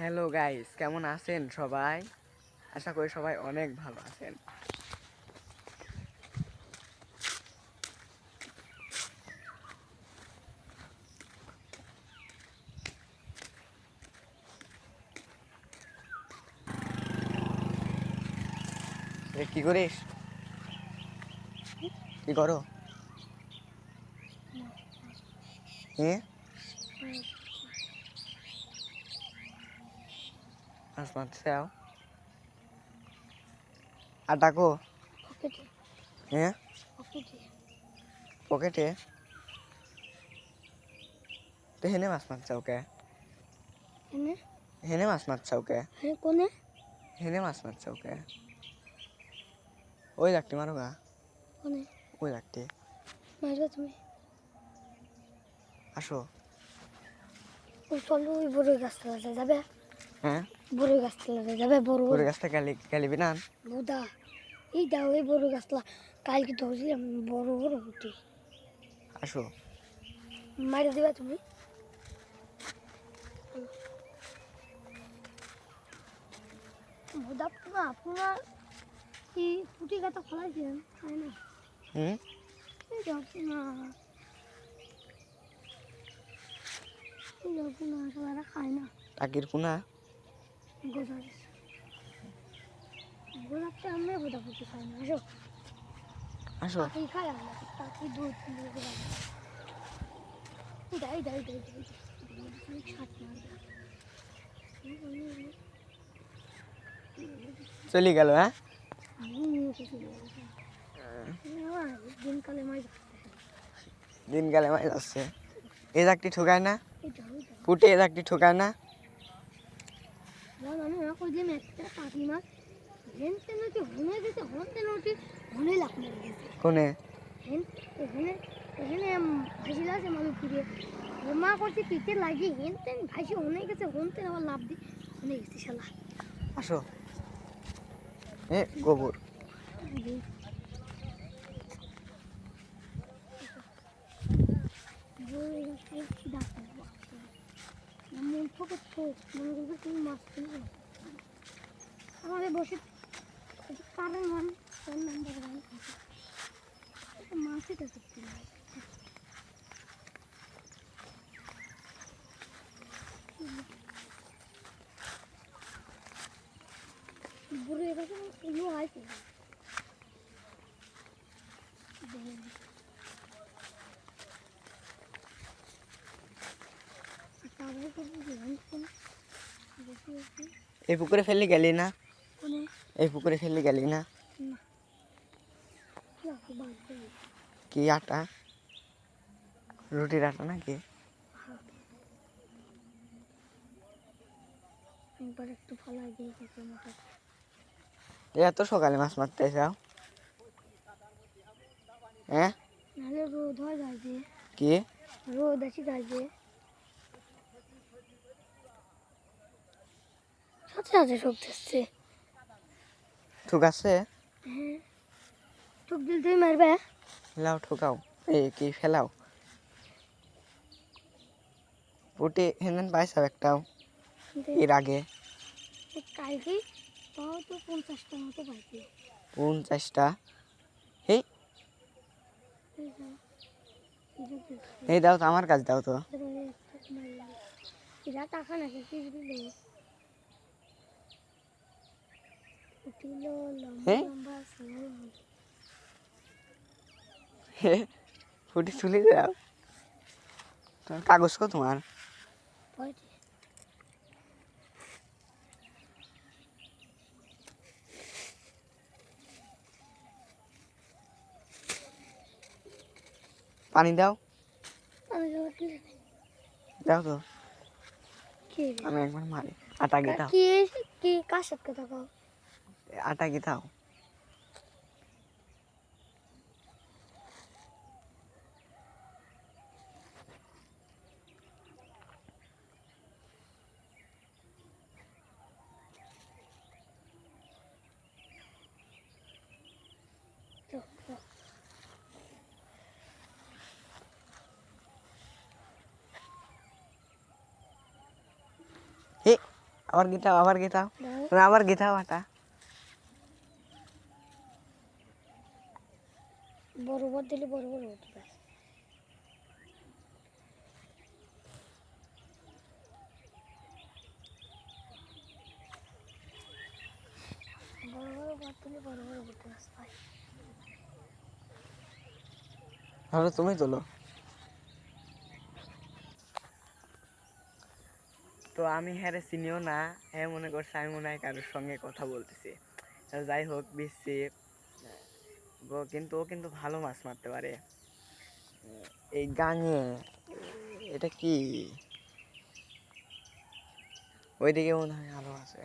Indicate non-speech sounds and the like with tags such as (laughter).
Hello guys কেমন আছেন সবাই? আশা করি সবাই অনেক ভালো আছেন। কি করিস? কি করো? হ্যাঁ মাছ মারতে যাও আর ডাকো হ্যাঁ পকেটে তো হেনে মাছ মারছাও কে এনে হেনে মাছ মারছাও কে হ্যাঁ কোনে হেনে মাছ মারছাও কে ওই ডাকটি মারো গা কোনে ওই ডাকটি মারবে তুমি আসো ও চলো ওই বড় গাছতলাতে যাবে হ্যাঁ বড় গাছতলাতে যাবে বড়। পুরো গাছটা গালি গালিবি না? বোদা এই দাও ওই বড় গাছতলা কালকে ধরছিলাম বড় বড় উঠে আসো। মারি দিবা তুমি। বোদা পুরা আপনার কি ফুটি গাতা ফলাইছেন তাই না? হুম? এই যাচ্ছি না এই যাচ্ছি না সবাই খায় না। টাকির কুনা গোলাপ গোলাপটা আমরা বোধা ফুটি খাই না আসো। আসো। পাখি খাই আমরা পাখি দুধ গোলাপ। দাই দাই দাই দাই ছাট মারবে চলে গেল হ্যাঁ? দিনকালে মাছ যাচ্ছে এই ডাকটি ঠোকায় না? ফুটে এই ডাকটি ঠোকায় না? ওরকম দিন একটা পাখি মাছ হেনতে নাকি হনে দিতে হনতে নাকি হনে লাখ মেরে গেছে। কোনে? এখানে এখানে ভাসি আছে মানুষ ফিরে মা করছে পিঠে লাগিয়ে হেন তেন ভাসি হনে গেছে হনতে আবার লাভ দি হনে গেছে শালা। আসো। এ গোবর। মন থেকে মনে করবে তুমি মাছ কিনবে আমাদের বসে কারণ মান ফোন নাম্বার ওয়ান মাছই তো করতে বুড়ো এরকম ইয়ে হয় কি তারপরে করব ধ্যান কোন বেশি বেশি এই পুকুরে ফেললে গেলি না? এই পুকুরে ফেললে গেলি না? কি আটা? রুটির আটা নাকি? এত সকালে মাছ মারতে যাও। হ্যাঁ? রোদ হয় কি? রোদ আছে সাথে সাথে সব দিচ্ছে। ঠুক আছে? হ্যাঁ। দিল তুই মারবে। লাও ঠোকাও। এই কি ফেলাও। পুটি হেন পাইছাও একটাও? এর আগে? কালকে তাও তো পঞ্চাশটা মতো পাইছি। পঞ্চাশটা? এই এই দাও তো আমার কাছে দাও তো। টাকা নাকি কি দিল উঠিল লম্বা হ্যাঁ? (laughs) ফুটি তুলে দাও তোমার কাগজ কো তোমার পানি দাও। দাও তো। আমি একবার মারি। আটা গি দাও। কি? কি? সাথে কথা কও? আটা গি দাও চল, চল। হে আবার গিটাও আবার গিটাও দাও তুমি আবার গিটাও আটা বড় বড় দিলে বড় বড় পারে। তাহলে তুমি তোলো। তো আমি হ্যাঁ রে চিনিও না। হ্যাঁ মনে করছে আমি মনে হয় কারোর সঙ্গে কথা বলতেছি। যাই হোক বিশ্বে কিন্তু, ও কিন্তু ভালো মাছ মারতে পারে। এই গাঙে, এটা কি? ওইদিকে মনে হয় আলো আছে।